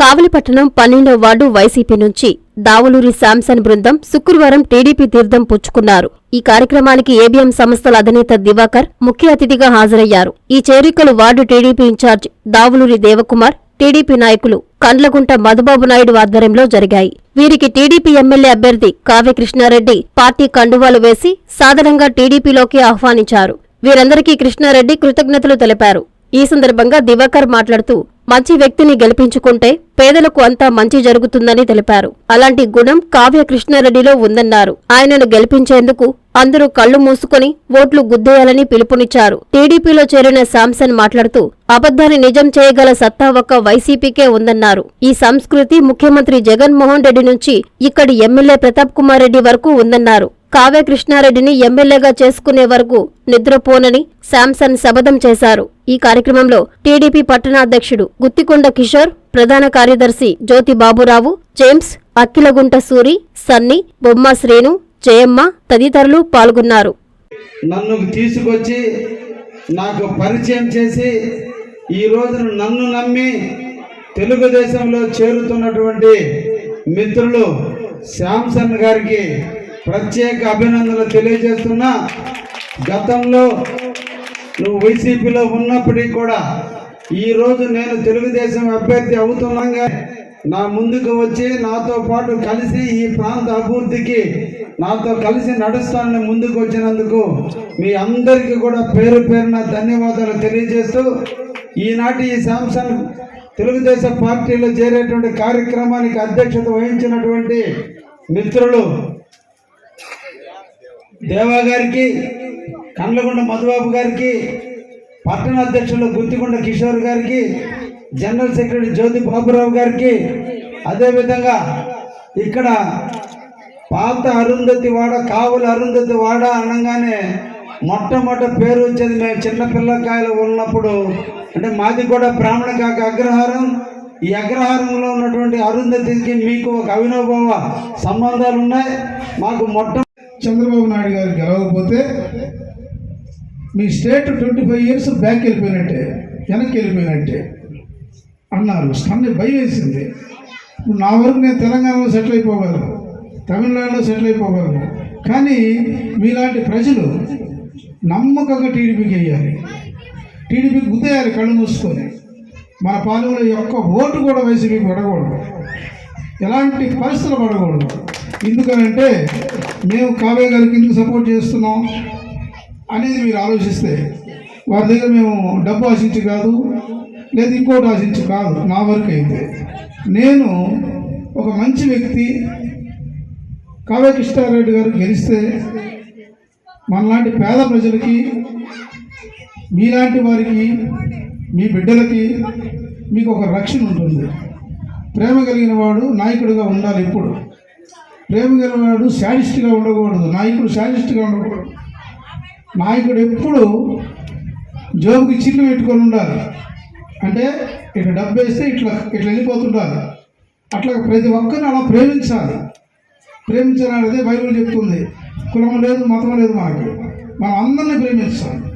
కావలిపట్టణం పన్నెండో ward YCP నుంచి దావులూరి శాంసన్ బృందం శుక్రవారం టీడీపీ తీర్థం పుచ్చుకున్నారు. ఈ కార్యక్రమానికి ఏబీఎం సంస్థల అధినేత దివాకర్ ముఖ్య అతిథిగా హాజరయ్యారు. ఈ చేరికలు ward TDP incharge Davuluri Devakumar TDP నాయకులు కండ్లగుంట మధుబాబు నాయుడు ఆధ్వర్యంలో జరిగాయి. వీరికి టీడీపీ ఎమ్మెల్యే అభ్యర్థి కావ్య కృష్ణారెడ్డి పార్టీ కండువాలు వేసి సాదరంగా టీడీపీలోకి ఆహ్వానించారు. వీరందరికీ కృష్ణారెడ్డి కృతజ్ఞతలు తెలిపారు. ఈ సందర్భంగా దివాకర్ మాట్లాడుతూ మంచి వ్యక్తిని గెలిపించుకుంటే పేదలకు అంతా మంచి జరుగుతుందని తెలిపారు. అలాంటి గుణం కావ్య కృష్ణారెడ్డిలో ఉందన్నారు. ఆయనను గెలిపించేందుకు అందరూ కళ్ళు మూసుకొని ఓట్లు గుద్దేయాలని పిలుపునిచ్చారు. టీడీపీలో చేరిన శాంసన్ మాట్లాడుతూ అబద్ధాన్ని నిజం చేయగల సత్తా ఒక్క వైసీపీకే ఉందన్నారు. ఈ సంస్కృతి ముఖ్యమంత్రి జగన్మోహన్ రెడ్డి నుంచి ఇక్కడి ఎమ్మెల్యే ప్రతాప్ కుమార్ రెడ్డి వరకు ఉందన్నారు. కావ్య కృష్ణారెడ్డిని ఎమ్మెల్యేగా చేసుకునే వరకు నిద్రపోనని శాంసన్ శపథం చేశారు. ఈ కార్యక్రమంలో టీడీపీ పట్టణాధ్యక్షుడు గుత్తికొండ కిషోర్ ప్రధాన కార్యదర్శి జ్యోతి బాబురావు జేమ్స్ అఖిలగుంట సూరి సన్ని బొమ్మ శ్రేణు జయమ్మ తదితరులు పాల్గొన్నారు. నన్ను తీసుకొచ్చి నాకు పరిచయం చేసి ఈ రోజును నన్ను నమ్మి తెలుగుదేశంలో చేరుతున్నటువంటి మిత్రులు శాంసన్ గారికి ప్రత్యేక అభినందనలు తెలియజేస్తున్నా గతంలో నువ్వు వైసీపీలో ఉన్నప్పటికీ కూడా ఈ రోజు నేను తెలుగుదేశం అభ్యర్థి అవుతున్నాగా. నా ముందుకు వచ్చి నాతో పాటు కలిసి ఈ ప్రాంత అభివృద్ధికి నాతో కలిసి నడుస్తానని ముందుకు వచ్చినందుకు మీ అందరికీ కూడా పేరు పేరున ధన్యవాదాలు తెలియజేస్తూ ఈనాటి ఈ శాంసంగ్ తెలుగుదేశం పార్టీలో చేరేటువంటి కార్యక్రమానికి అధ్యక్షత వహించినటువంటి మిత్రులు దేవా గారికి కండ్లగొండ మధుబాబు గారికి పట్టణ అధ్యక్షులు గుత్తికొండ కిషోర్ గారికి జనరల్ సెక్రటరీ జ్యోతి బాబురావు గారికి అదేవిధంగా ఇక్కడ పాత అరుంధతి వాడ కావుల అరుంధతి వాడ అనగానే మొట్టమొదటి పేరు వచ్చేది మేము చిన్న పిల్లకాయలు ఉన్నప్పుడు. అంటే మాది కూడా బ్రాహ్మణ కాక అగ్రహారం. ఈ అగ్రహారంలో ఉన్నటువంటి అరుంధతికి మీకు ఒక అవినోభావ సంబంధాలు ఉన్నాయి మాకు మొట్ట చంద్రబాబు నాయుడు గారు గెలవకపోతే మీ state twenty five years back వెళ్ళిపోయినట్టే వెనక్కి వెళ్ళిపోయినట్టే అన్నారు. స్టన్ భయం వేసింది. ఇప్పుడు నా వరకు నేను తెలంగాణలో సెటిల్ అయిపోగలను తమిళనాడులో సెటిల్ అయిపోగలను. కానీ మీలాంటి ప్రజలు నమ్మకంగా టీడీపీకి వేయాలి టీడీపీకి గుద్దేయాలి కళ్ళు మూసుకొని. మన పాలనలో యొక్క ఓటు కూడా వైసీపీకి పడకూడదు. ఎలాంటి పరిస్థితులు పడకూడదు. ఎందుకనంటే మేము కావ్య గారికి ఎందుకు సపోర్ట్ చేస్తున్నాం అనేది మీరు ఆలోచిస్తే వారి దగ్గర మేము డబ్బు ఆశించి కాదు లేదా ఇంకోటి ఆశించి కాదు నా వరకు అయితే. నేను ఒక మంచి వ్యక్తి కావ్య కృష్ణారెడ్డి గారు గెలిస్తే మనలాంటి పేద ప్రజలకి మీలాంటి వారికి మీ బిడ్డలకి మీకు ఒక రక్షణ ఉంటుంది. ప్రేమ కలిగిన వాడు నాయకుడిగా ఉండాలి ఎప్పుడు ప్రేమ గలవాడు వాడు శాడిస్ట్గా ఉండకూడదు. నాయకుడు శాడిస్ట్గా ఉండకూడదు. నాయకుడు ఎప్పుడు జోబుకి చిల్లు పెట్టుకొని ఉండాలి. అంటే ఇట్లా డబ్బు వేస్తే ఇట్లా ఇట్లా వెళ్ళిపోతుండాలి. అట్లా ప్రతి ఒక్కరిని అలా ప్రేమించాలి. ప్రేమించాలని అదే బైబిల్ చెప్తుంది కులం లేదు మతం లేదు మాకు. మనం అందరినీ ప్రేమిస్తాం.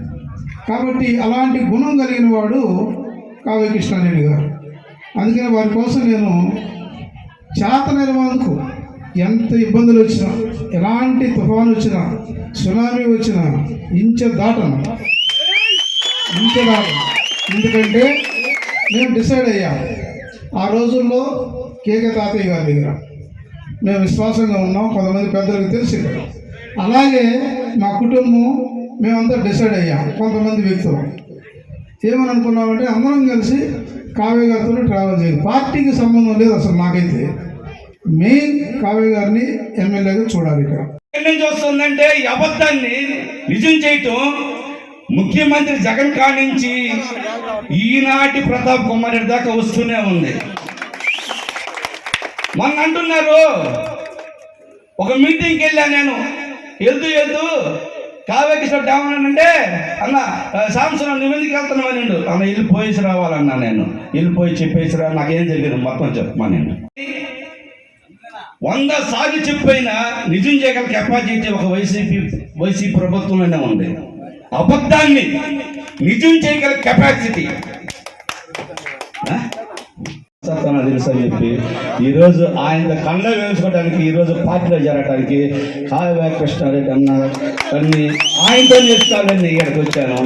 కాబట్టి అలాంటి గుణం కలిగిన వాడు కావ్య కృష్ణారెడ్డి గారు. అందుకని వారి కోసం నేను చేత వరకు ఎంత ఇబ్బందులు వచ్చినా ఎలాంటి తుఫాను వచ్చినా సునామీ వచ్చినా ఇంచ దాటను. ఇంచ దాటను. ఎందుకంటే మేము డిసైడ్ అయ్యా. ఆ రోజుల్లో కేకే తాతయ్య గారి దగ్గర మేము విశ్వాసంగా ఉన్నాం కొంతమంది పెద్దలకు తెలిసి. అలాగే మా కుటుంబం మేమంతా డిసైడ్ అయ్యాం కొంతమంది వ్యక్తులు. ఏమని అనుకున్నామంటే అందరం కలిసి కావ్య గారితో ట్రావెల్ చేయాలి. పార్టీకి సంబంధం లేదు అసలు నాకైతే. మెయిన్ కావ్య గారిని ఎమ్మెల్యేగా చూడాలి ఇక్కడ. ఎక్కడి నుంచి వస్తుందంటే ఈ అబద్ధాన్ని నిజం చేయటం ముఖ్యమంత్రి జగన్ కానించి ఈనాటి ప్రతాప్ కుమార్ రెడ్డి దాకా వస్తూనే ఉంది. మొన్న అంటున్నారు ఒక మీటింగ్కి వెళ్ళా నేను. వెళ్తూ వెళ్తూ కావ్యకృష్ణ ఏమన్నానంటే అన్న సాంసన్ నువ్వు ఎందుకు వెళ్తున్నావు అని అన్న వెళ్ళిపోయేసి రావాలన్నా నేను. వెళ్ళిపోయి చెప్పేసి రా నాకేం తెలియదు మొత్తం చెప్పమా నేను. వంద సార్లు చెప్పైనా నిజం చేయగల కెపాసిటీ ఒక వైసీపీ వైసీపీ ప్రభుత్వంలోనే ఉంది. అబద్ధాన్ని నిజం చేయగల కెపాసిటీ ఆ? తెలుసు అని చెప్పి ఈరోజు ఆయన కళ్ళ వేసుకోవడానికి ఈరోజు పార్టీలో చేరడానికి కావ్య కృష్ణారెడ్డి అన్న అన్ని ఆయనతో నేర్చుకోవాలని ఇక్కడికి వచ్చాను.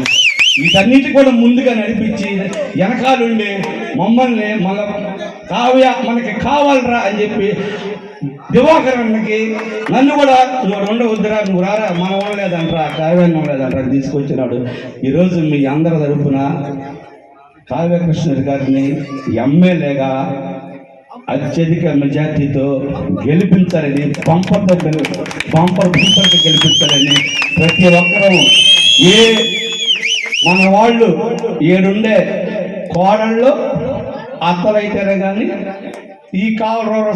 వీటన్నిటి కూడా ముందుగా నడిపించి వెనకాలండి మమ్మల్ని మన కావ్య మనకి కావాలరా అని చెప్పి దివాకర్ అన్నకి నన్ను కూడా నువ్వు రెండు వద్దురా నువ్వు రారా మనం వాళ్ళేదంట్రా కావ్యాన్ని వాళ్ళేదంట్రా తీసుకొచ్చినాడు. ఈరోజు మీ అందరి తరఫున కావ్యకృష్ణుడి గారిని ఎమ్మెల్యేగా అత్యధిక మెజార్టీతో గెలిపించాలని పంపర్తో గెలి పంపర్ గెలిపించాలని ప్రతి ఒక్కరూ ఏ మన వాళ్ళు ఏడుండే కోడళ్ళు అత్తలైతేనే కానీ ఈ కావల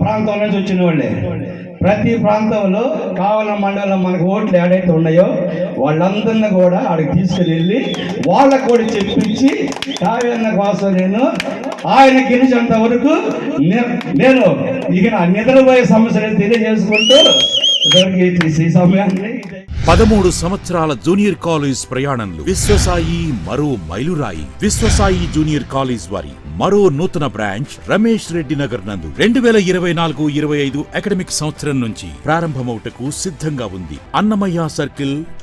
ప్రాంతం నుంచి వచ్చిన వాళ్ళే. ప్రతి ప్రాంతంలో కావల మండలం మనకు ఓట్లు ఏడైతే ఉన్నాయో వాళ్ళందరినీ కూడా ఆడికి తీసుకుని వెళ్ళి వాళ్ళకు కూడా చెప్పించి కావ్యన్న కోసం నేను ఆయన గెలిచేంత వరకు నేను ఇక నా నిద్రపోయే సమస్యలు తెలియజేసుకుంటూ ఈ సమయాన్ని పదమూడు సంవత్సరాల జూనియర్ కాలేజ్ ప్రయాణంలో విశ్వసాయి మరో మైలురాయి. విశ్వసాయి జూనియర్ కాలేజ్ వారి మరో నూతన బ్రాంచ్ రమేష్ రెడ్డి నగర్ నందు రెండు వేల ఇరవై నాలుగు ఇరవై ఐదు అకాడమిక్ సంవత్సరం నుంచి ప్రారంభమవుటకు సిద్ధంగా ఉంది. అన్నమయ్య సర్కిల్